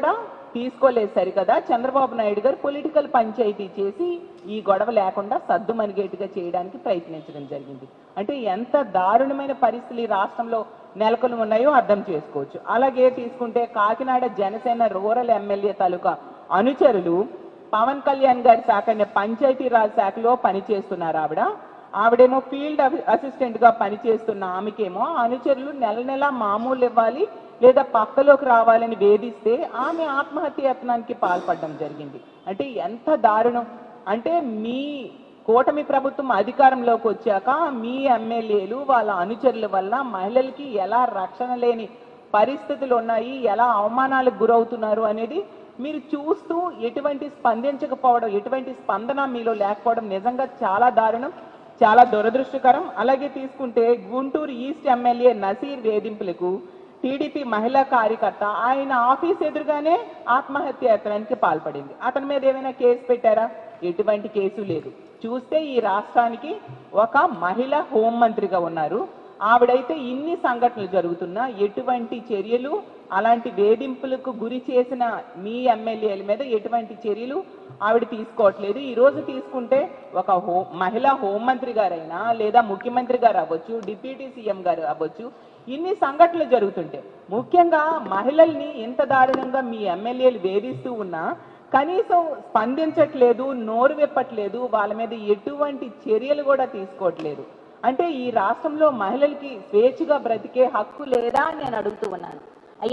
కూడా తీసుకోలేదు సరికదా చంద్రబాబు నాయుడు గారు పొలిటికల్ పంచాయతీ చేసి ఈ గొడవ లేకుండా సద్దు మనిగేటుగా చేయడానికి ప్రయత్నించడం జరిగింది. అంటే ఎంత దారుణమైన పరిస్థితులు ఈ రాష్ట్రంలో నెలకొని ఉన్నాయో అర్థం చేసుకోవచ్చు. అలాగే తీసుకుంటే కాకినాడ జనసేన రూరల్ ఎమ్మెల్యే తాలూకా అనుచరులు పవన్ కళ్యాణ్ గారి శాఖ పంచాయతీరాజ్ శాఖలో పనిచేస్తున్నారు ఆవిడ. ఆవిడేమో ఫీల్డ్ అసిస్టెంట్గా పనిచేస్తున్న ఆమెకేమో అనుచరులు నెల నెల మామూలు ఇవ్వాలి లేదా పక్కలోకి రావాలని వేధిస్తే ఆమె ఆత్మహత్య యత్నానికి పాల్పడడం జరిగింది. అంటే ఎంత దారుణం. అంటే మీ కూటమి ప్రభుత్వం అధికారంలోకి వచ్చాక మీ ఎమ్మెల్యేలు వాళ్ళ అనుచరుల వల్ల మహిళలకి ఎలా రక్షణ లేని పరిస్థితులు ఉన్నాయి ఎలా అవమానాలకు గురవుతున్నారు అనేది మీరు చూస్తూ ఎటువంటి స్పందించకపోవడం ఎటువంటి స్పందన మీలో లేకపోవడం నిజంగా చాలా దారుణం. చాలా దురదృష్టకరం. అలాగే తీసుకుంటే గుంటూరు ఈస్ట్ ఎమ్మెల్యే నసీర్ వేధింపులకు టీడీపీ మహిళా కార్యకర్త ఆయన ఆఫీస్ ఎదురుగానే ఆత్మహత్య యత్నానికి పాల్పడింది. అతని మీద ఏమైనా కేసు పెట్టారా? ఎటువంటి కేసు లేదు. చూస్తే ఈ రాష్ట్రానికి ఒక మహిళ హోంమంత్రిగా ఉన్నారు. ఆవిడైతే ఇన్ని సంఘటనలు జరుగుతున్నా ఎటువంటి చర్యలు అలాంటి వేధింపులకు గురి చేసిన మీ ఎమ్మెల్యేల మీద ఎటువంటి చర్యలు ఆవిడ తీసుకోవట్లేదు. ఈరోజు తీసుకుంటే ఒక హో మహిళా హోంమంత్రి గారైనా లేదా ముఖ్యమంత్రి గారు అవ్వచ్చు డిప్యూటీ సీఎం గారు అవ్వచ్చు ఇన్ని సంఘటనలు జరుగుతుంటే ముఖ్యంగా మహిళల్ని ఇంత దారుణంగా మీ ఎమ్మెల్యేలు వేధిస్తూ ఉన్నా కనీసం స్పందించట్లేదు నోరు విప్పట్లేదు వాళ్ళ మీద ఎటువంటి చర్యలు కూడా తీసుకోవట్లేదు. అంటే ఈ రాష్ట్రంలో మహిళలకి స్వేచ్ఛగా బ్రతికే హక్కు లేదా అని నేను అడుగుతూ ఉన్నాను.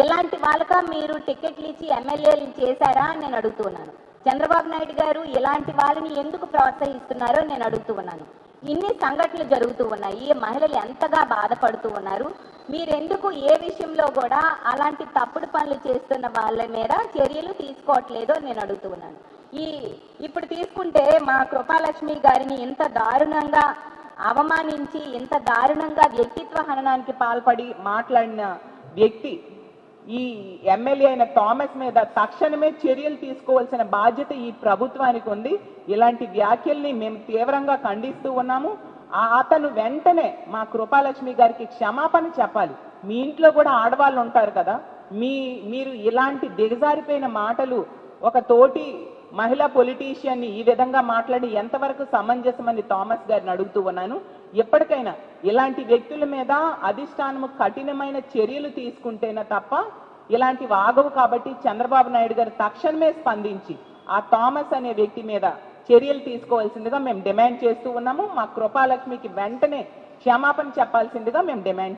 ఇలాంటి వాళ్ళక మీరు టికెట్లు ఇచ్చి ఎమ్మెల్యేలు చేశారా అని నేను అడుగుతున్నాను చంద్రబాబు నాయుడు గారు ఇలాంటి వాళ్ళని ఎందుకు ప్రోత్సహిస్తున్నారో నేను అడుగుతూ ఉన్నాను. ఇన్ని సంఘటనలు జరుగుతూ ఉన్నాయి. మహిళలు ఎంతగా బాధపడుతూ ఉన్నారు? మీరెందుకు ఏ విషయంలో కూడా అలాంటి తప్పుడు పనులు చేస్తున్న వాళ్ళ మీద చర్యలు తీసుకోవట్లేదో నేను అడుగుతున్నాను ఈ ఇప్పుడు తీసుకుంటే మా కృపాలక్ష్మి గారిని ఇంత దారుణంగా అవమానించి ఇంత దారుణంగా వ్యక్తిత్వ హననానికి పాల్పడి మాట్లాడిన వ్యక్తి ఈ ఎమ్మెల్యే అయిన థామస్ మీద తక్షణమే చర్యలు తీసుకోవాల్సిన బాధ్యత ఈ ప్రభుత్వానికి ఉంది. ఇలాంటి వ్యాఖ్యల్ని మేము తీవ్రంగా ఖండిస్తూ ఉన్నాము. ఆ- అతను వెంటనే మా కృపాలక్ష్మి గారికి క్షమాపణ చెప్పాలి. మీ ఇంట్లో కూడా ఆడవాళ్ళు ఉంటారు కదా. మీ మీరు ఇలాంటి దిగజారిపోయిన మాటలు ఒక తోటి మహిళా పొలిటీషియన్ని ఈ విధంగా మాట్లాడి ఎంతవరకు సమంజసమని థామస్ గారిని అడుగుతూ ఉన్నాను. ఎప్పటికైనా ఇలాంటి వ్యక్తుల మీద అధిష్టానము కఠినమైన చర్యలు తీసుకుంటేనే తప్ప ఇలాంటివి ఆగవు కాబట్టి చంద్రబాబు నాయుడు గారు తక్షణమే స్పందించి ఆ థామస్ అనే వ్యక్తి మీద చర్యలు తీసుకోవాల్సిందిగా మేము డిమాండ్ చేస్తూ ఉన్నాము. మా కృపాలక్ష్మికి వెంటనే క్షమాపణ చెప్పాల్సిందిగా మేము డిమాండ్